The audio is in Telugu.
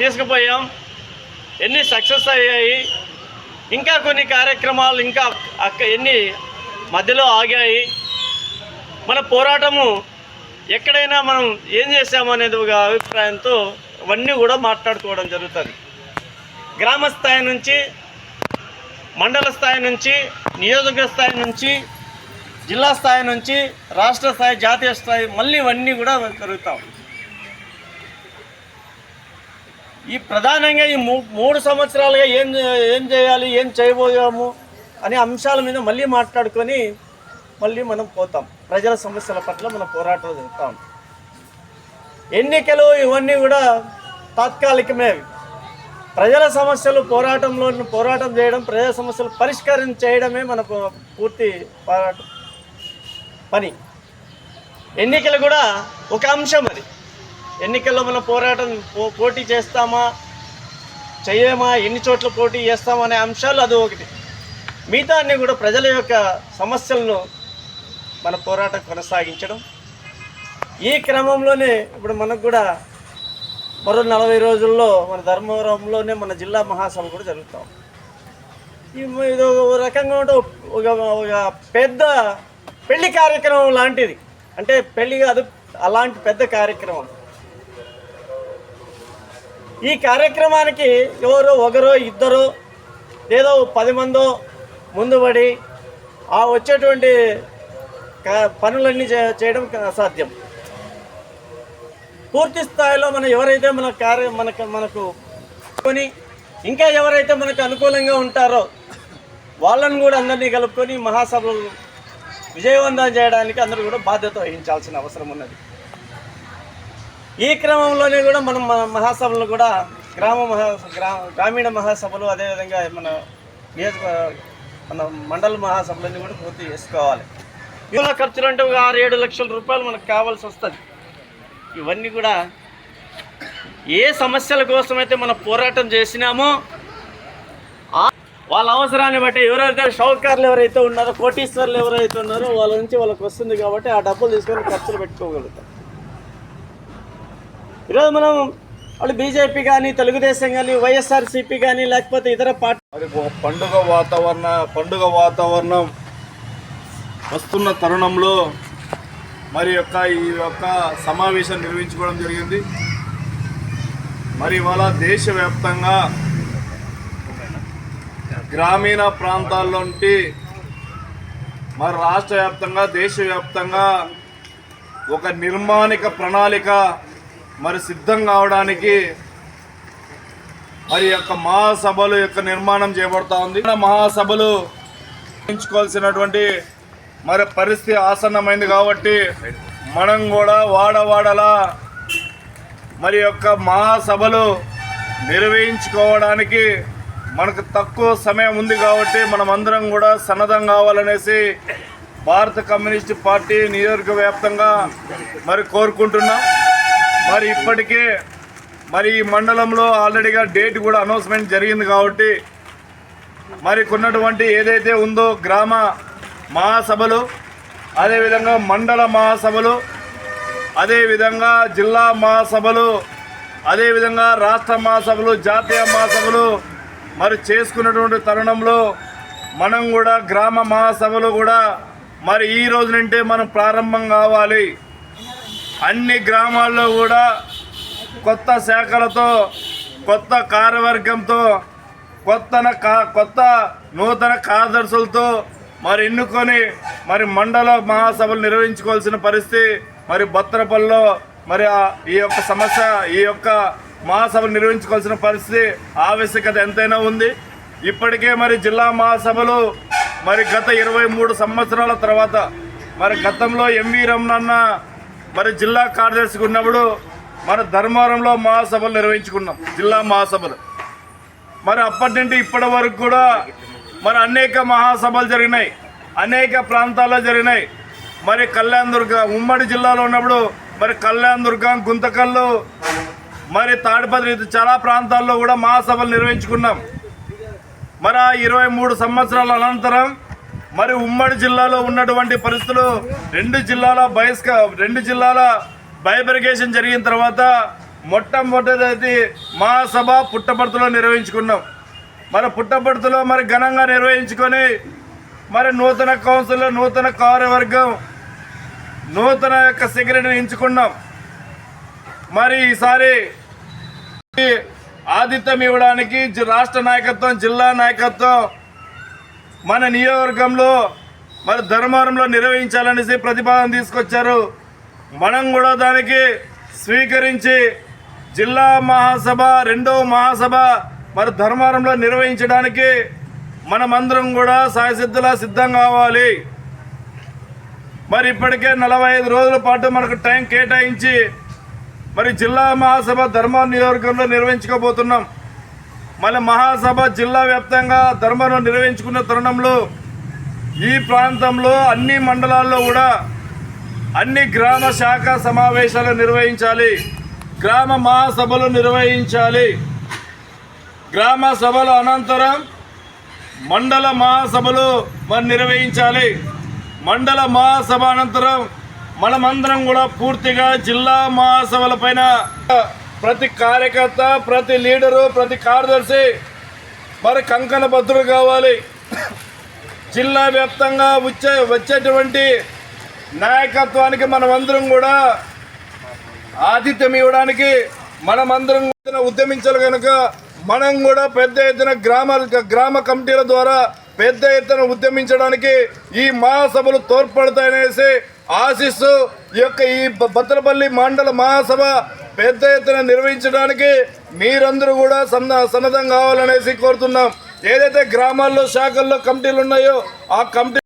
తీసుకుపోయాం. ఎన్ని సక్సెస్ అయ్యాయి ఇంకా కొన్ని కార్యక్రమాలు ఇంకా అక్క ఎన్ని మధ్యలో ఆగాయి. మన పోరాటము ఎక్కడైనా మనం ఏం చేసాము అనేది ఒక అభిప్రాయంతో అవన్నీ కూడా మాట్లాడుకోవడం జరుగుతుంది. గ్రామ స్థాయి నుంచి మండల స్థాయి నుంచి నియోజక స్థాయి నుంచి జిల్లా స్థాయి నుంచి రాష్ట్ర స్థాయి జాతీయ స్థాయి మళ్ళీ ఇవన్నీ కూడా జరుగుతాం. ఈ ప్రధానంగా ఈ మూ మూడు సంవత్సరాలుగా ఏం ఏం చేయాలి ఏం చేయబోయాము అనే అంశాల మీద మళ్ళీ మాట్లాడుకొని మళ్ళీ మనం పోతాం. ప్రజల సమస్యల పట్ల మనం పోరాటం జరుగుతాం ఎన్నికలు ఇవన్నీ కూడా తాత్కాలికమే. ప్రజల సమస్యలు పోరాటంలో పోరాటం చేయడం ప్రజల సమస్యలు పరిష్కారం చేయడమే మన పూర్తి పోరాటం పని. ఎన్నికలు కూడా ఒక అంశం అది. ఎన్నికల్లో మనం పోరాటం పో- పోటీ చేస్తామా? చేయమా? ఎన్ని చోట్ల పోటీ చేస్తామా అనే అంశాలు అది ఒకటి. మిగతా అన్ని కూడా ప్రజల యొక్క సమస్యలను మన పోరాటం కొనసాగించడం. ఈ క్రమంలోనే ఇప్పుడు మనకు కూడా మరో నలభై రోజుల్లో మన ధర్మవరంలోనే మన జిల్లా మహాసభ కూడా జరుగుతాం ఇది ఒక రకంగా ఉంటే ఒక ఒక పెద్ద పెళ్ళి కార్యక్రమం లాంటిది. అంటే పెళ్ళి కాదు అలాంటి పెద్ద కార్యక్రమం. ఈ కార్యక్రమానికి ఎవరో ఒకరో ఇద్దరు ఏదో పది మందో ముందుబడి ఆ వచ్చేటువంటి పనులన్నీ చే- చేయడం అసాధ్యం. పూర్తి స్థాయిలో మనం ఎవరైతే మన కార్య మనకు మనకు కొని ఇంకా ఎవరైతే మనకు అనుకూలంగా ఉంటారో వాళ్ళని కూడా అందరినీ కలుపుకొని మహాసభలు విజయవంతం చేయడానికి అందరూ కూడా బాధ్యత వహించాల్సిన అవసరం ఉన్నది. ఈ క్రమంలోనే కూడా మనం మన మహాసభలు కూడా గ్రామ మహా గ్రా గ్రామీణ మహాసభలు అదేవిధంగా మన నియోజక మన మండల మహాసభలన్నీ కూడా పూర్తి చేసుకోవాలి. ఇవాళ ఖర్చులు అంటే ఒక ఆరు ఏడు లక్షల రూపాయలు మనకు కావాల్సి వస్తుంది. ఇవన్నీ కూడా ఏ సమస్యల కోసమైతే మనం పోరాటం చేసినామో వాళ్ళ అవసరాన్ని బట్టి ఎవరైతే షౌకార్లు ఎవరైతే ఉన్నారో కోటీశ్వర్లు ఎవరైతే ఉన్నారో వాళ్ళ నుంచి వాళ్ళకి వస్తుంది కాబట్టి ఆ డబ్బులు తీసుకొని ఖర్చులు పెట్టుకోగలుగుతారు ఈరోజు మనం వాళ్ళు బీజేపీ కానీ తెలుగుదేశం కానీ వైఎస్ఆర్సీపీ కానీ లేకపోతే ఇతర పార్టీ మరి ఒక పండుగ వాతావరణ పండుగ వాతావరణం వస్తున్న తరుణంలో మరి యొక్క ఈ యొక్క సమావేశం నిర్వహించుకోవడం జరిగింది. మరి ఇవాళ దేశవ్యాప్తంగా గ్రామీణ ప్రాంతాల్లో మరి రాష్ట్ర వ్యాప్తంగా దేశవ్యాప్తంగా ఒక నిర్మాణిక ప్రణాళిక మరి సిద్ధం కావడానికి మరి యొక్క మహాసభలు యొక్క నిర్మాణం చేయబడతా ఉంది. మహాసభలు ఎంచుకోవాల్సినటువంటి మరి పరిస్థితి ఆసన్నమైంది కాబట్టి మనం కూడా వాడవాడలా మరి యొక్క మహాసభలు నిర్వహించుకోవడానికి మనకు తక్కువ సమయం ఉంది కాబట్టి మనం అందరం కూడా సన్నద్ధం కావాలనేసి భారత కమ్యూనిస్ట్ పార్టీ నియోజకవ్యాప్తంగా మరి కోరుకుంటున్నాం. మరి ఇప్పటికే మరి ఈ మండలంలో ఆల్రెడీగా డేట్ కూడా అనౌన్స్మెంట్ జరిగింది కాబట్టి మరి కొన్నటువంటి ఏదైతే ఉందో గ్రామ మహాసభలు అదేవిధంగా మండల మహాసభలు అదేవిధంగా జిల్లా మహాసభలు అదేవిధంగా రాష్ట్ర మహాసభలు జాతీయ మహాసభలు మరి చేసుకున్నటువంటి తరుణంలో మనం కూడా గ్రామ మహాసభలు కూడా మరి ఈ రోజు నుంటే మనం ప్రారంభం కావాలి. అన్ని గ్రామాల్లో కూడా కొత్త శాఖలతో కొత్త కార్యవర్గంతో కొత్త కొత్త నూతన కార్యదర్శులతో మరి ఎన్నుకొని మరి మండల మహాసభలు నిర్వహించుకోవాల్సిన పరిస్థితి మరి బొత్తరపల్లిలో మరి ఈ యొక్క సమస్య ఈ యొక్క మహాసభలు నిర్వహించుకోవాల్సిన పరిస్థితి ఆవశ్యకత ఎంతైనా ఉంది. ఇప్పటికే మరి జిల్లా మహాసభలు మరి గత ఇరవై మూడు సంవత్సరాల తర్వాత మరి గతంలో ఎంవి రమణన్న మరి జిల్లా కార్యదర్శిగా ఉన్నప్పుడు మన ధర్మవరంలో మహాసభలు నిర్వహించుకున్నాం. జిల్లా మహాసభలు. మరి అప్పటి నుండి ఇప్పటి వరకు కూడా మరి అనేక మహాసభలు జరిగినాయి. అనేక ప్రాంతాల్లో జరిగినాయి. మరి కళ్యాణ్ దుర్గం ఉమ్మడి జిల్లాలో ఉన్నప్పుడు మరి కళ్యాణ్ దుర్గం గుంతకల్లు మరి తాడిపత్రి ఇది చాలా ప్రాంతాల్లో కూడా మహాసభలు నిర్వహించుకున్నాం. మరి ఆ ఇరవై మూడు సంవత్సరాల అనంతరం మరి ఉమ్మడి జిల్లాలో ఉన్నటువంటి పరిస్థితులు రెండు జిల్లాల బయస్క రెండు జిల్లాల బైబరికేషన్ జరిగిన తర్వాత మొట్టమొదటి మహాసభ పుట్టపర్తిలో నిర్వహించుకున్నాం. మరి పుట్టపర్తిలో మరి ఘనంగా నిర్వహించుకొని మరి నూతన కౌన్సిల్ నూతన కార్యవర్గం నూతన యొక్క సెక్రటరీని ఎంచుకున్నాం. మరి ఈసారి ఆతిథ్యం ఇవ్వడానికి జి- రాష్ట్ర నాయకత్వం జిల్లా నాయకత్వం మన నియోజకవర్గంలో మరి ధర్మవరంలో నిర్వహించాలనేసి ప్రతిపాదన తీసుకొచ్చారు. మనం కూడా దానికి స్వీకరించి జిల్లా మహాసభ రెండవ మహాసభ మరి ధర్మవరంలో నిర్వహించడానికి మనమందరం కూడా సాయసిద్ధులా సిద్ధం కావాలి మరి ఇప్పటికే నలభై ఐదు రోజుల పాటు మనకు టైం కేటాయించి మరి జిల్లా మహాసభ ధర్మ నియోజకవర్గంలో నిర్వహించుకోబోతున్నాం మళ్ళీ మహాసభ జిల్లా వ్యాప్తంగా ధర్మవరం నిర్వహించుకున్న తరుణంలో ఈ ప్రాంతంలో అన్ని మండలాల్లో కూడా అన్ని గ్రామ శాఖ సమావేశాలు నిర్వహించాలి. గ్రామ మహాసభలు నిర్వహించాలి. గ్రామ సభల అనంతరం మండల మహాసభలు మరి నిర్వహించాలి. మండల మహాసభ అనంతరం మనమందరం కూడా పూర్తిగా జిల్లా మహాసభల పైన ప్రతి కార్యకర్త ప్రతి లీడరు ప్రతి కార్యదర్శి మరి కంకణ భద్రులు కావాలి. జిల్లా వ్యాప్తంగా వచ్చే వచ్చేటువంటి నాయకత్వానికి మనమందరం కూడా ఆతిథ్యం ఇవ్వడానికి మనమందరం ఉద్యమించాలి కనుక మనం కూడా పెద్ద ఎత్తున గ్రామ గ్రామ కమిటీల ద్వారా పెద్ద ఎత్తున ఉద్యమించడానికి ఈ మహాసభలు తోడ్పడతాయనేసి ఆశిస్తూ ఈ యొక్క ఈ భద్రపల్లి మండల మహాసభ పెద్ద ఎత్తున నిర్వహించడానికి మీరందరూ కూడా సన్న సన్నద్ధం కావాలనేసి కోరుతున్నాం. ఏదైతే గ్రామాల్లో శాఖల్లో కమిటీలు ఉన్నాయో ఆ కమిటీ